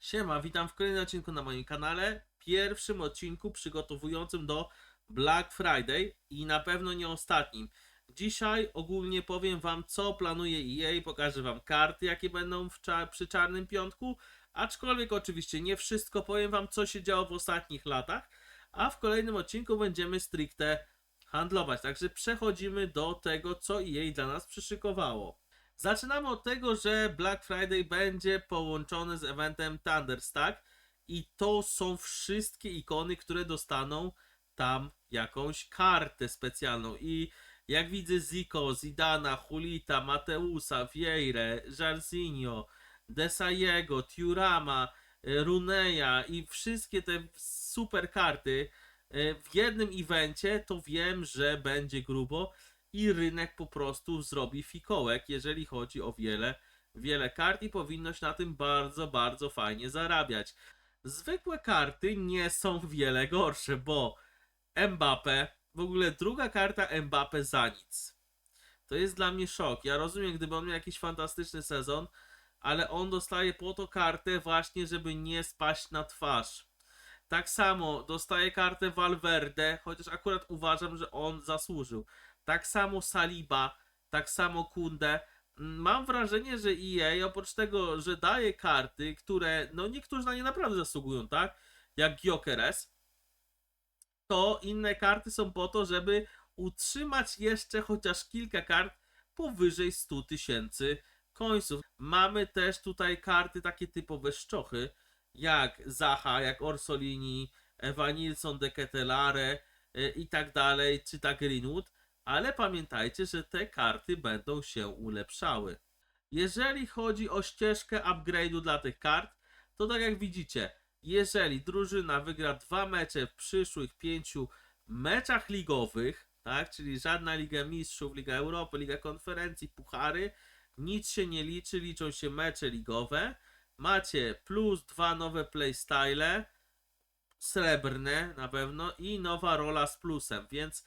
Siema, witam w kolejnym odcinku na moim kanale. Pierwszym odcinku przygotowującym do Black Friday i na pewno nie ostatnim. Dzisiaj ogólnie powiem Wam, co planuje EA, pokażę Wam karty, jakie będą w cza- przy Czarnym Piątku, aczkolwiek oczywiście nie wszystko, powiem Wam, co się działo w ostatnich latach, a w kolejnym odcinku będziemy stricte handlować. Także przechodzimy do tego, co EA dla nas przyszykowało. Zaczynamy od tego, że Black Friday będzie połączony z eventem Thunderstack i to są wszystkie ikony, które dostaną tam jakąś kartę specjalną. I jak widzę Zico, Zidana, Hulita, Mateusa, Vieire, Jarzinho, Desaiego, Tiurama, e, Runeya i wszystkie te super karty e, w jednym evencie, to wiem, że będzie grubo i rynek po prostu zrobi fikołek, jeżeli chodzi o wiele, wiele kart i powinnoś na tym bardzo, bardzo fajnie zarabiać. Zwykłe karty nie są wiele gorsze, bo Mbappe, w ogóle druga karta Mbappe za nic. To jest dla mnie szok. Ja rozumiem, gdyby on miał jakiś fantastyczny sezon, ale on dostaje po to kartę właśnie, żeby nie spaść na twarz. Tak samo dostaje kartę Valverde, chociaż akurat uważam, że on zasłużył. Tak samo Saliba, tak samo Kunde. Mm, Mam wrażenie, że EA oprócz tego, że daje karty, które no niektórzy na nie naprawdę zasługują, tak? Jak Gyökeres, to inne karty są po to, żeby utrzymać jeszcze chociaż kilka kart powyżej 100 tysięcy końców. Mamy też tutaj karty takie typowe szczochy, jak Zaha, jak Orsolini, Ewa Nilsson, De Ketelare y, i tak dalej, czy tak Greenwood, ale pamiętajcie, że te karty będą się ulepszały. Jeżeli chodzi o ścieżkę upgrade'u dla tych kart, to tak jak widzicie, jeżeli drużyna wygra dwa mecze w przyszłych pięciu meczach ligowych, tak, czyli żadna Liga Mistrzów, Liga Europy, Liga Konferencji, Puchary, nic się nie liczy, liczą się mecze ligowe. Macie plus dwa nowe playstyle, srebrne na pewno i nowa rola z plusem, więc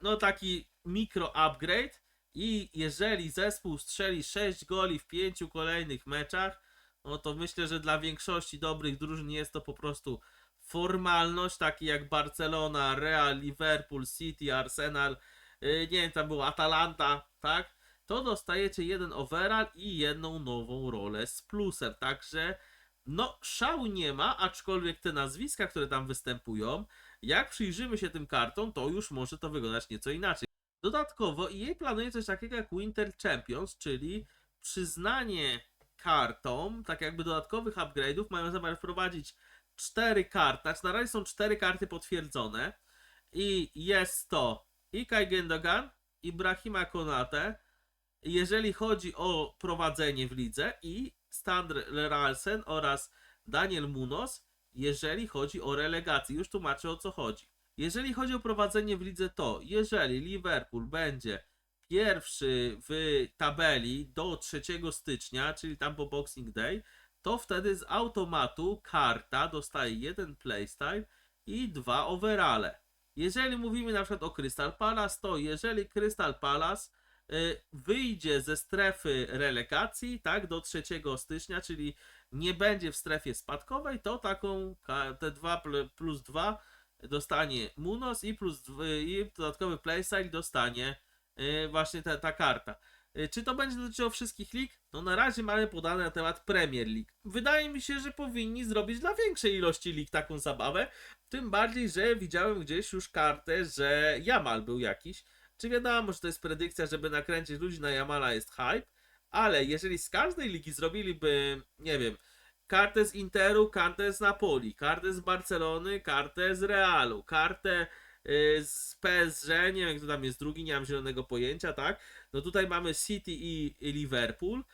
no taki mikro upgrade i jeżeli zespół strzeli 6 goli w pięciu kolejnych meczach, no to myślę, że dla większości dobrych drużyn jest to po prostu formalność, taki jak Barcelona, Real, Liverpool, City, Arsenal, yy, nie wiem, tam było Atalanta, tak? To dostajecie jeden overall i jedną nową rolę z plusem, także no szału nie ma, aczkolwiek te nazwiska, które tam występują, jak przyjrzymy się tym kartom, to już może to wyglądać nieco inaczej. Dodatkowo EA planuje coś takiego jak Winter Champions, czyli przyznanie kartom, tak jakby dodatkowych upgrade'ów, mają zamiar wprowadzić cztery karty, znaczy na razie są cztery karty potwierdzone i jest to Ikay Gendogan, Ibrahima Konate, jeżeli chodzi o prowadzenie w lidze i Standard Leralsen oraz Daniel Munoz, jeżeli chodzi o relegację. Już tłumaczę o co chodzi. Jeżeli chodzi o prowadzenie w lidze, to jeżeli Liverpool będzie pierwszy w tabeli do 3 stycznia, czyli tam po Boxing Day, to wtedy z automatu karta dostaje jeden playstyle i dwa overale. Jeżeli mówimy na przykład o Crystal Palace, to jeżeli Crystal Palace y, wyjdzie ze strefy relegacji, tak, do 3 stycznia, czyli nie będzie w strefie spadkowej, to taką te 2 plus 2 dostanie Munos i plus i dodatkowy playstyle dostanie y, właśnie ta, ta karta. Y, Czy to będzie dotyczyło wszystkich lig? No na razie mamy podane na temat Premier League. Wydaje mi się, że powinni zrobić dla większej ilości lig taką zabawę. Tym bardziej, że widziałem gdzieś już kartę, że Jamal był jakiś. Czy wiadomo, że to jest predykcja, żeby nakręcić ludzi na Jamala jest hype, ale jeżeli z każdej ligi zrobiliby, nie wiem, kartę z Interu, kartę z Napoli, kartę z Barcelony, kartę z Realu, kartę y, z PSG, nie wiem kto tam jest drugi, nie mam zielonego pojęcia, tak? No tutaj mamy City i, i Liverpool.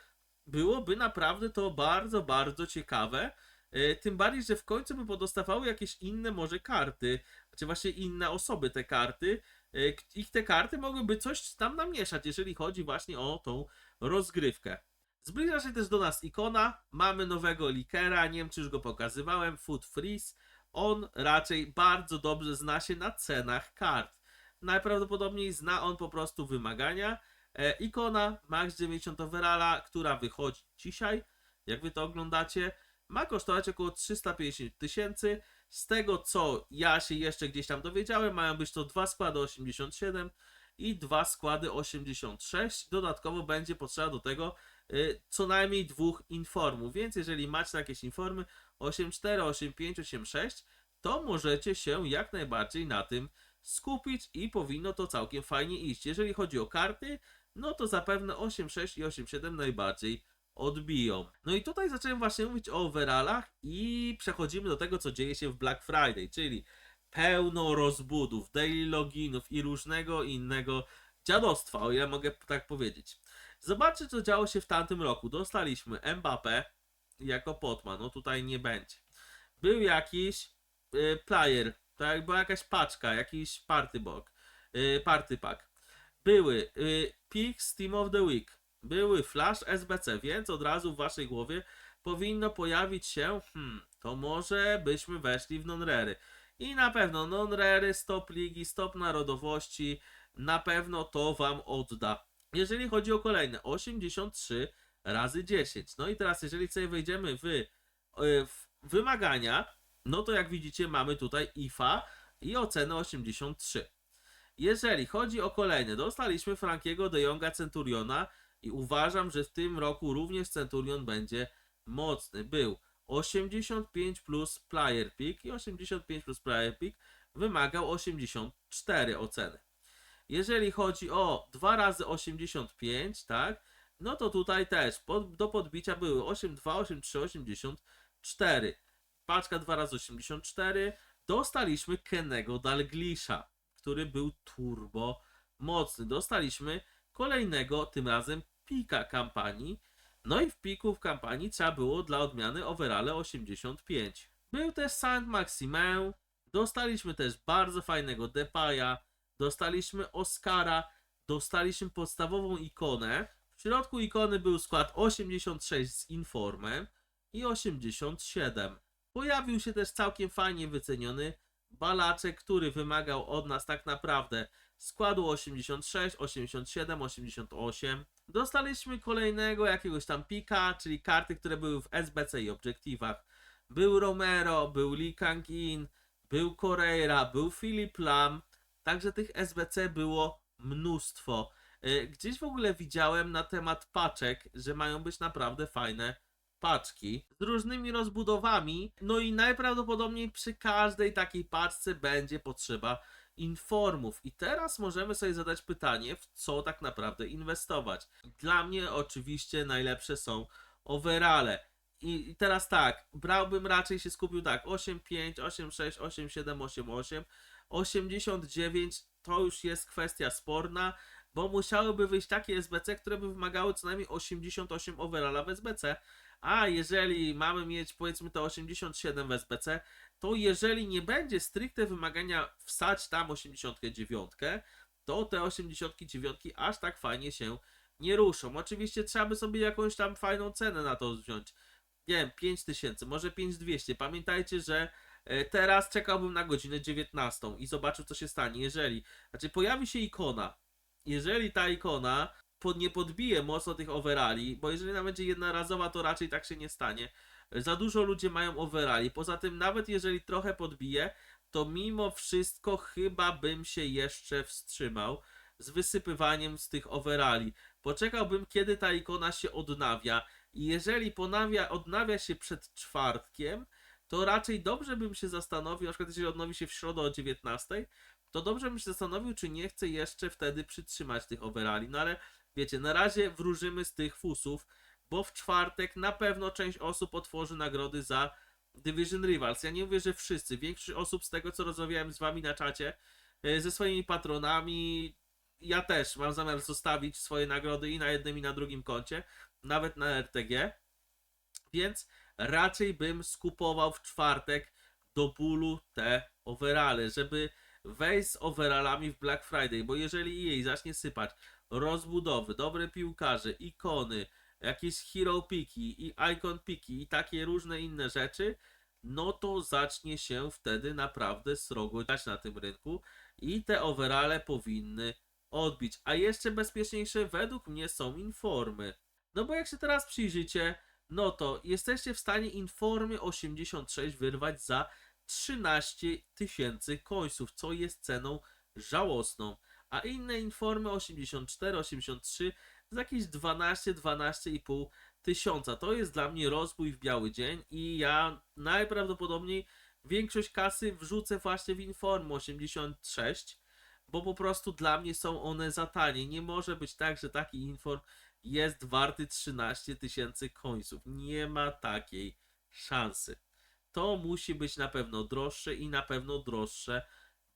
Byłoby naprawdę to bardzo, bardzo ciekawe. Y, Tym bardziej, że w końcu by podostawały jakieś inne może karty, czy właśnie inne osoby te karty. K- Ich te karty mogłyby coś tam namieszać, jeżeli chodzi właśnie o tą rozgrywkę. Zbliża się też do nas ikona. Mamy nowego likera, nie wiem czy już go pokazywałem, Food Freeze. On raczej bardzo dobrze zna się na cenach kart. Najprawdopodobniej zna on po prostu wymagania. E, ikona Max 90 Overalla, która wychodzi dzisiaj, jak wy to oglądacie. ma kosztować około 350 tysięcy. Z tego co ja się jeszcze gdzieś tam dowiedziałem, mają być to dwa składy 87 i dwa składy 86. Dodatkowo będzie potrzeba do tego y, co najmniej dwóch informów, więc jeżeli macie jakieś informy 84, 85, 86, to możecie się jak najbardziej na tym skupić i powinno to całkiem fajnie iść. Jeżeli chodzi o karty, no to zapewne 8.6 i 8.7 najbardziej odbiją. No i tutaj zacząłem właśnie mówić o overallach i przechodzimy do tego, co dzieje się w Black Friday, czyli pełno rozbudów, daily loginów i różnego innego dziadostwa, o ile mogę tak powiedzieć. Zobaczcie, co działo się w tamtym roku. Dostaliśmy Mbappé jako potman, no tutaj nie będzie. Był jakiś y, player, tak, była jakaś paczka, jakiś party box, y, party pack. Były y, Pix Team of the Week, były Flash SBC, więc od razu w waszej głowie powinno pojawić się, hmm, to może byśmy weszli w non-rery. I na pewno non-rery, stop ligi, stop narodowości, na pewno to wam odda. Jeżeli chodzi o kolejne, 83 razy 10. No i teraz, jeżeli sobie wejdziemy w, y, w wymagania, no to jak widzicie, mamy tutaj IFA i ocenę 83. Jeżeli chodzi o kolejne, dostaliśmy Frankiego de Jonga Centuriona i uważam, że w tym roku również Centurion będzie mocny. Był 85 plus player pick i 85 plus player pick wymagał 84 oceny. Jeżeli chodzi o 2 razy 85, tak, no to tutaj też pod, do podbicia były 82, 83, 84. Paczka 2 razy 84. Dostaliśmy Kenego Dalglisha, który był turbo mocny. Dostaliśmy kolejnego, tym razem pika kampanii. No i w piku w kampanii trzeba było dla odmiany overale 85. Był też Saint Maximin. Dostaliśmy też bardzo fajnego Depaya. Dostaliśmy Oscara. Dostaliśmy podstawową ikonę. W środku ikony był skład 86 z Informem i 87. Pojawił się też całkiem fajnie wyceniony balaczek, który wymagał od nas tak naprawdę składu 86, 87, 88. Dostaliśmy kolejnego jakiegoś tam pika, czyli karty, które były w SBC i obiektywach. Był Romero, był Lee Kang-in, był Correira, był Philip Lam. Także tych SBC było mnóstwo. Y, Gdzieś w ogóle widziałem na temat paczek, że mają być naprawdę fajne paczki z różnymi rozbudowami. No i najprawdopodobniej przy każdej takiej paczce będzie potrzeba informów. I teraz możemy sobie zadać pytanie, w co tak naprawdę inwestować. Dla mnie oczywiście najlepsze są overale. I teraz tak, brałbym raczej się skupił tak 8,5, 8,6, 8,7, 8,8, 89 to już jest kwestia sporna, bo musiałyby wyjść takie SBC, które by wymagały co najmniej 88 overalla w SBC, a jeżeli mamy mieć powiedzmy to 87 w SBC, to jeżeli nie będzie stricte wymagania wsać tam 89, to te 89 aż tak fajnie się nie ruszą. Oczywiście trzeba by sobie jakąś tam fajną cenę na to wziąć. Nie wiem, 5000, może 5200. Pamiętajcie, że e, teraz czekałbym na godzinę 19 i zobaczył co się stanie. Jeżeli, znaczy pojawi się ikona, jeżeli ta ikona pod, nie podbije mocno tych overali, bo jeżeli ona będzie jednorazowa, to raczej tak się nie stanie. Za dużo ludzie mają overali. Poza tym, nawet jeżeli trochę podbije, to mimo wszystko chyba bym się jeszcze wstrzymał z wysypywaniem z tych overali. Poczekałbym, kiedy ta ikona się odnawia. I jeżeli ponawia, odnawia się przed czwartkiem, to raczej dobrze bym się zastanowił, na przykład jeżeli odnowi się w środę o 19, to dobrze bym się zastanowił, czy nie chcę jeszcze wtedy przytrzymać tych overali. No ale wiecie, na razie wróżymy z tych fusów, bo w czwartek na pewno część osób otworzy nagrody za Division Rivals. Ja nie mówię, że wszyscy. Większość osób z tego, co rozmawiałem z wami na czacie, e, ze swoimi patronami, ja też mam zamiar zostawić swoje nagrody i na jednym i na drugim koncie, nawet na RTG. Więc raczej bym skupował w czwartek do bólu te overale, żeby wejść z overalami w Black Friday, bo jeżeli jej zacznie sypać rozbudowy, dobre piłkarze, ikony, jakieś hero piki i icon piki i takie różne inne rzeczy, no to zacznie się wtedy naprawdę srogo dać na tym rynku i te overale powinny odbić. A jeszcze bezpieczniejsze według mnie są informy. No bo jak się teraz przyjrzycie, no to jesteście w stanie Informy 86 wyrwać za 13 tysięcy końców, co jest ceną żałosną. A inne Informy 84, 83 za jakieś 12, 12,5 tysiąca. To jest dla mnie rozbój w biały dzień i ja najprawdopodobniej większość kasy wrzucę właśnie w Informy 86, bo po prostu dla mnie są one za tanie. Nie może być tak, że taki Inform jest warty 13 tysięcy końców. Nie ma takiej szansy. To musi być na pewno droższe i na pewno droższe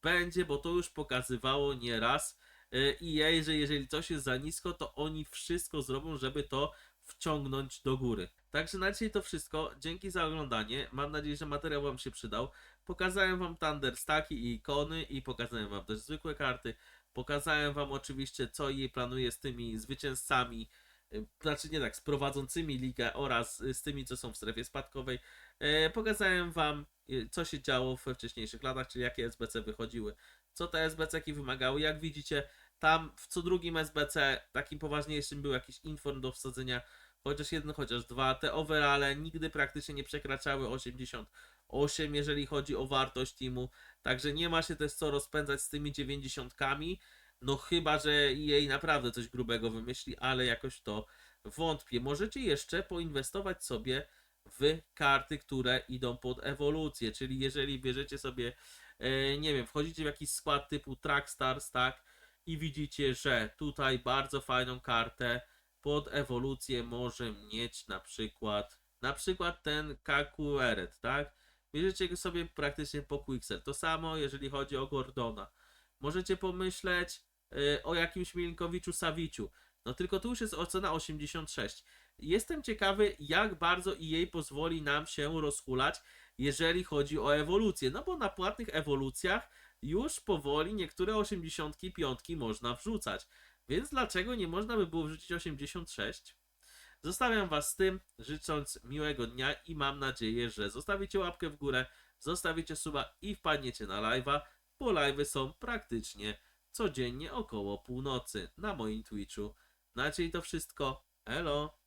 będzie, bo to już pokazywało nieraz y, EA, że jeżeli coś jest za nisko, to oni wszystko zrobią, żeby to wciągnąć do góry. Także na dzisiaj to wszystko. Dzięki za oglądanie. Mam nadzieję, że materiał Wam się przydał. Pokazałem Wam Thunder Staki i ikony i pokazałem Wam też zwykłe karty. Pokazałem Wam oczywiście, co jej planuje z tymi zwycięzcami, y, znaczy nie tak, z prowadzącymi ligę oraz y, z tymi, co są w strefie spadkowej. E, Pokazałem Wam, y, co się działo we wcześniejszych latach, czyli jakie SBC wychodziły, co te SBC-ki wymagały. Jak widzicie, tam w co drugim SBC takim poważniejszym był jakiś inform do wsadzenia, chociaż jeden, chociaż dwa. Te overale nigdy praktycznie nie przekraczały 88, jeżeli chodzi o wartość teamu, także nie ma się też co rozpędzać z tymi 90. No chyba, że jej naprawdę coś grubego wymyśli, ale jakoś to wątpię. Możecie jeszcze poinwestować sobie w karty, które idą pod ewolucję, czyli jeżeli bierzecie sobie, e, nie wiem, wchodzicie w jakiś skład typu Trackstars, tak, i widzicie, że tutaj bardzo fajną kartę pod ewolucję może mieć na przykład, na przykład ten Kakueret, tak, bierzecie go sobie praktycznie po Quicksell. To samo jeżeli chodzi o Gordona. Możecie pomyśleć e, o jakimś Milinkowiczu Saviciu. No tylko tu już jest ocena 86. Jestem ciekawy, jak bardzo EA pozwoli nam się rozhulać, jeżeli chodzi o ewolucję. No bo na płatnych ewolucjach już powoli niektóre 85 można wrzucać. Więc dlaczego nie można by było wrzucić 86? Zostawiam Was z tym, życząc miłego dnia i mam nadzieję, że zostawicie łapkę w górę, zostawicie suba i wpadniecie na live'a, bo live'y są praktycznie codziennie około północy na moim Twitchu. Na dzisiaj to wszystko. Elo!